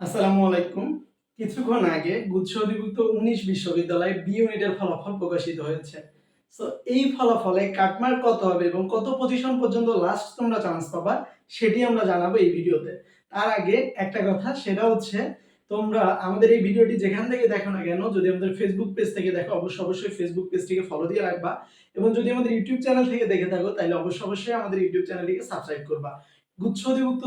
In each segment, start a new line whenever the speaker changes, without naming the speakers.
আসসালামু আলাইকুম। কিছুক্ষণ আগে গুচ্ছ অধিভুক্ত উনিশ বিশ্ববিদ্যালয়ে বি ইউনিটের ফলাফল প্রকাশিত হয়েছে। সো এই ফলাফলে কাটমার্ক কত হবে এবং কত পজিশন পর্যন্ত লাস্ট তোমরা চান্স পাবা, সেটি আমরা জানাব এই ভিডিওতে। তার আগে একটা কথা, সেটা হচ্ছে তোমরা আমাদের এই ভিডিওটি যেখান থেকে দেখো না কেন, যদি আমাদের ফেসবুক পেজ থেকে দেখো অবশ্যই অবশ্যই ফেসবুক পেজটিকে ফলো দিয়ে রাখবা এবং যদি আমাদের ইউটিউব চ্যানেল থেকে দেখে থাকো, তাহলে অবশ্যই অবশ্যই আমাদের ইউটিউব চ্যানেলটিকে সাবস্ক্রাইব করবা।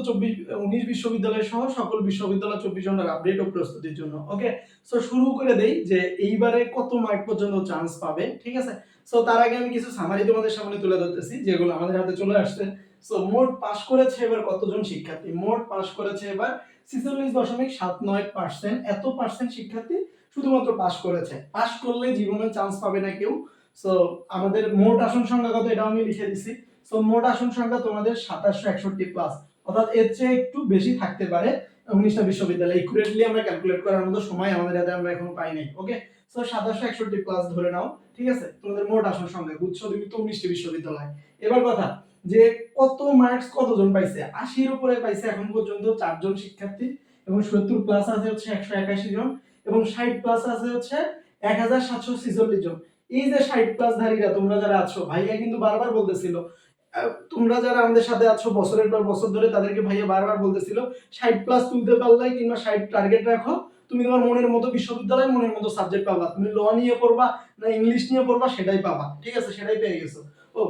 চব্বিশ, উনিশ বিশ্ববিদ্যালয় সহ সকল বিশ্ববিদ্যালয় চব্বিশ ঘণ্টার আপডেট ও প্রস্তুতির জন্য ওকে সো শুরু করে দেই যে এইবারে কত মার্ক পর্যন্ত চান্স পাবে, ঠিক আছে? সো তার আগে আমি কিছু সামারি তোমাদের সামনে তুলে ধরতেছি, যেগুলো আমাদের হাতে চলে আসছে। সো মোট করেছে এবার কতজন শিক্ষার্থী? মোট পাস করেছে এবার ছিচল্লিশ দশমিক সাত নয় পার্সেন্ট এত পার্সেন্ট শিক্ষার্থী শুধুমাত্র পাস করেছে। পাস করলে জীবনে চান্স পাবে না কেউ। সো আমাদের মোট আসন সংখ্যা কত? এটাও আমি লিখে দিছি। সো মোট আসন সংখ্যা তোমাদের সাতাশশো একষট্টি প্লাস অর্থাৎ এর চেয়ে একটু বেশি থাকতে পারে উনিশটা বিশ্ববিদ্যালয়। একুরেটলি আমরা ক্যালকুলেট করার মতো সময় আমাদের হাতে আমরা এখনও পাই নাই ওকে সো সাতাশশো একষট্টি প্লাস ধরে নাও, ঠিক আছে? তোমাদের মোট আসন সংখ্যা গুচ্ছ অধিভুক্ত উনিশটি বিশ্ববিদ্যালয়। এবার কথা, যে কত মার্কস কতজন পাইছে? আশির উপরে পাইছে এখন পর্যন্ত চারজন শিক্ষার্থী এবং সত্তর প্লাস আছে হচ্ছে একশো একাশি জন এবং ষাট প্লাস আছে হচ্ছে এক হাজার সাতশো ছিচল্লিশ জন। এই যে ষাট প্লাস ধারীরা, তোমরা যারা আছো, ভাইয়া কিন্তু বারবার বলতেছিল তোমরা যারা আমাদের সাথে আছো, বছরের পর বছর ধরে তাদেরকে ভাইয়া বারবার বলতেছিল, ষাট প্লাস তুলতে পারলে কিংবা ষাট টার্গেট রাখো, তুমি তোমার মনের মতো বিশ্ববিদ্যালয় মনের মতো সাবজেক্ট পাবা। তুমি ল নিয়ে পড়বা না ইংলিশ নিয়ে পড়বা, সেটাই পাবা। ঠিক আছে, সেটাই পেয়ে গেছো। ও,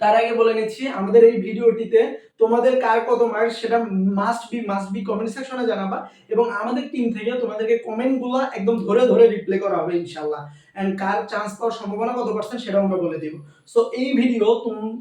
তার আগে বলে নিচ্ছি, আমাদের এই ভিডিওটিতে তোমাদের কার কত মার্কস সেটা must be must be comment সেকশনে জানাবা এবং আমাদের টিম থেকে তোমাদেরকে কমেন্টগুলো একদম ধরে ধরে রিপ্লাই করা হবে ইনশাল্লাহ এন্ড কার চান্স পাওয়ার সম্ভাবনা কত পার্সেন্ট সেটাও আমরা বলে দিব। সো এই ভিডিও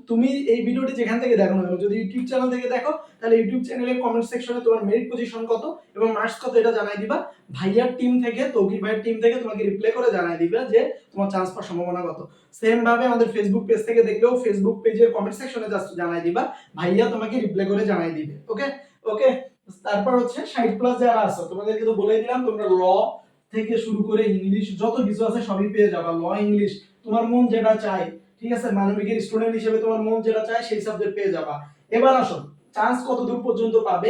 তুমি এই ভিডিওটি যেখান থেকে দেখো না যদি ইউটিউব চ্যানেল থেকে দেখো, তাহলে ইউটিউব চ্যানেলের কমেন্ট সেকশনে তোমার মেরিট পজিশন কত এবং মার্কস কত এটা জানাই দিবা। ভাইয়ার টিম থেকে, তৌকির ভাইয়ের টিম থেকে তোমাকে রিপ্লাই করে জানাই দিবে যে তোমার চান্স পাওয়ার সম্ভাবনা কত। সেম ভাবে আমাদের ফেসবুক পেজ থেকে দেখলেও ফেসবুক পেজের কমেন্ট সেকশনে জাস্ট জানাই দিবা। ভাইয়া তোমাকে রিপ্লাই করে জানাই দিবে ওকে ওকে তারপর হচ্ছে ষাট প্লাস যারা আছো, তোমাদেরকে তো বলে দিলাম, তোমরা ল থেকে শুরু করে ইংলিশ যত কিছু আছে সবই পেয়ে যাবা ল ইংলিশ তোমার মন যেটা চাই ঠিক আছে? মানবিকের স্টুডেন্ট হিসেবে তোমার মন যেটা চায় সেই সাবজেক্ট পেয়ে যাবা। এবার আসুন চান্স কত দূর পর্যন্ত পাবে?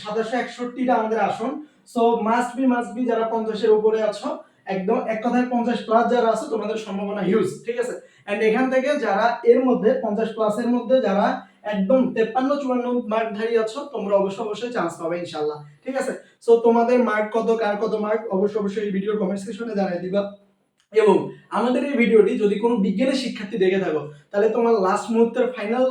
সাতাশশো একষট্টিটা আমাদের আসন। So must be must be যারা পঞ্চাশের উপরে আছো, একদম এক কথায় পঞ্চাশ প্লাস যারা আছে, তোমাদের সম্ভাবনা হিউজ ঠিক আছে? এন্ড এখান থেকে যারা এর মধ্যে, পঞ্চাশ প্লাসের মধ্যে যারা একদম তেপ্পান্ন, চুয়ান্ন মার্কধারী আছো, তোমরা অবশ্যই অবশ্যই চান্স পাবে ইনশাল্লাহ ঠিক আছে? সো তোমাদের মার্ক কত, কার কত মার্ক অবশ্যই অবশ্যই এই ভিডিওর কমেন্ট সেকশনে জানিয়ে দিবা। এবং আমাদের এই ভিডিওটি যদি কোনো বিজ্ঞানের শিক্ষার্থী দেখে থাকো, তাহলে তোমার লাস্ট মুহূর্তের ফাইনাল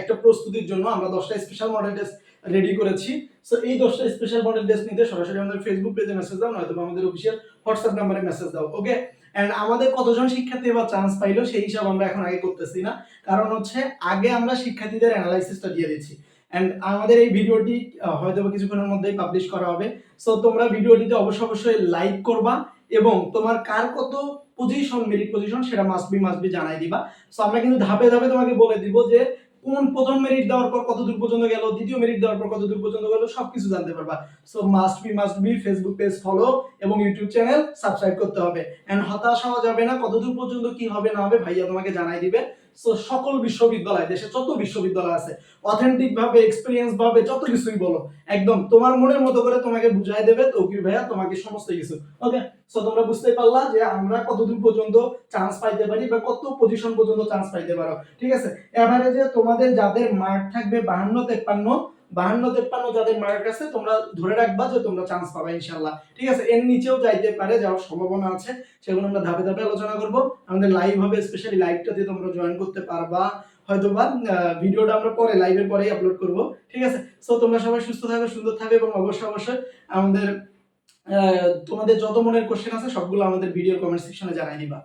একটা প্রস্তুতির জন্য আমরা দশটা স্পেশাল মডেল টেস্ট রেডি করেছি। সো এই দশটা স্পেশাল মডেল টেস্ট নিতে সরাসরি আমাদের ফেসবুক পেজে মেসেজ দাও নয়তো আমাদের অফিসিয়াল হোয়াটসঅ্যাপ নাম্বারে মেসেজ দাও ওকে এন্ড আমাদের কতজন শিক্ষার্থী এবার চান্স পাইলো, সেই হিসাব আমরা এখন আগে করতেছি না। কারণ হচ্ছে, আগে আমরা শিক্ষার্থীদের অ্যানালাইসিসটা দিয়ে দিচ্ছি। এন্ড আমাদের এই ভিডিওটি হয়তো কিছুক্ষণের মধ্যেই পাবলিশ করা হবে। সো তোমরা ভিডিওটিতে অবশ্যই অবশ্যই লাইক করবা এবং তোমার কার কত পজিশন মেরিট পজিশন সেটা মাস্ট বি মাস্ট বি জানাই দিবা। সো আমরা কিন্তু ধাপে ধাপে তোমাকে বলে দিব যে কোন প্রথম মেরিট দেওয়ার পর কত দূর পর্যন্ত গেল, দ্বিতীয় মেরিট দেওয়ার পর কত দূর পর্যন্ত গেল, সবকিছু জানতে পারবা। So must be must be Facebook page follow এবং ইউটিউব চ্যানেল সাবস্ক্রাইব করতে হবে। এন্ড হতাশ হওয়া যাবে না, কতদূর পর্যন্ত কি হবে না হবে ভাইয়া তোমাকে জানাই দিবে। সো সকল বিশ্ববিদ্যালয়, দেশে যত বিশ্ববিদ্যালয় আছে অথেন্টিক ভাবে এক্সপিরিয়েন্স ভাবে, যত কিছুই বলো, একদম তোমার মনের মতো করে তোমাকে বুঝাই দেবে তৌকির ভাইয়া, তোমাকে সমস্ত কিছু। ওকে সো তোমরা বুঝতে পারলা যে আমরা কতদূর পর্যন্ত চান্স পাইতে পারি বা কত পজিশন পর্যন্ত চান্স পাইতে পারো। ঠিক আছে? এভারেজে তোমাদের যাদের মার্ক থাকবে বাহান্ন, তেপ্পান্ন বাহান্ন তেপ্পান্ন যাদের মার্ক আছে, তোমরা ধরে রাখবা যে তোমরা চান্স পাবে ইনশাল্লাহ। ঠিক আছে, এর নিচেও যাইতে পারে, যাওয়ার সম্ভাবনা আছে, সেগুলো আমরা ধাপে ধাপে আলোচনা করব। আমাদের লাইভ হবে স্পেশালি লাইভটা দিয়ে তোমরা জয়েন করতে পারবা। হয়তো বা ভিডিওটা আমরা পরে লাইভের পরেই আপলোড করব। ঠিক আছে সো তোমরা সবাই সুস্থ থাকবে সুন্দর থাকবে এবং অবশ্যই অবশ্যই আমাদের তোমাদের যত মনের কোশ্চেন আছে, সবগুলো আমাদের ভিডিও কমেন্ট সেকশনে জানাই দিবা।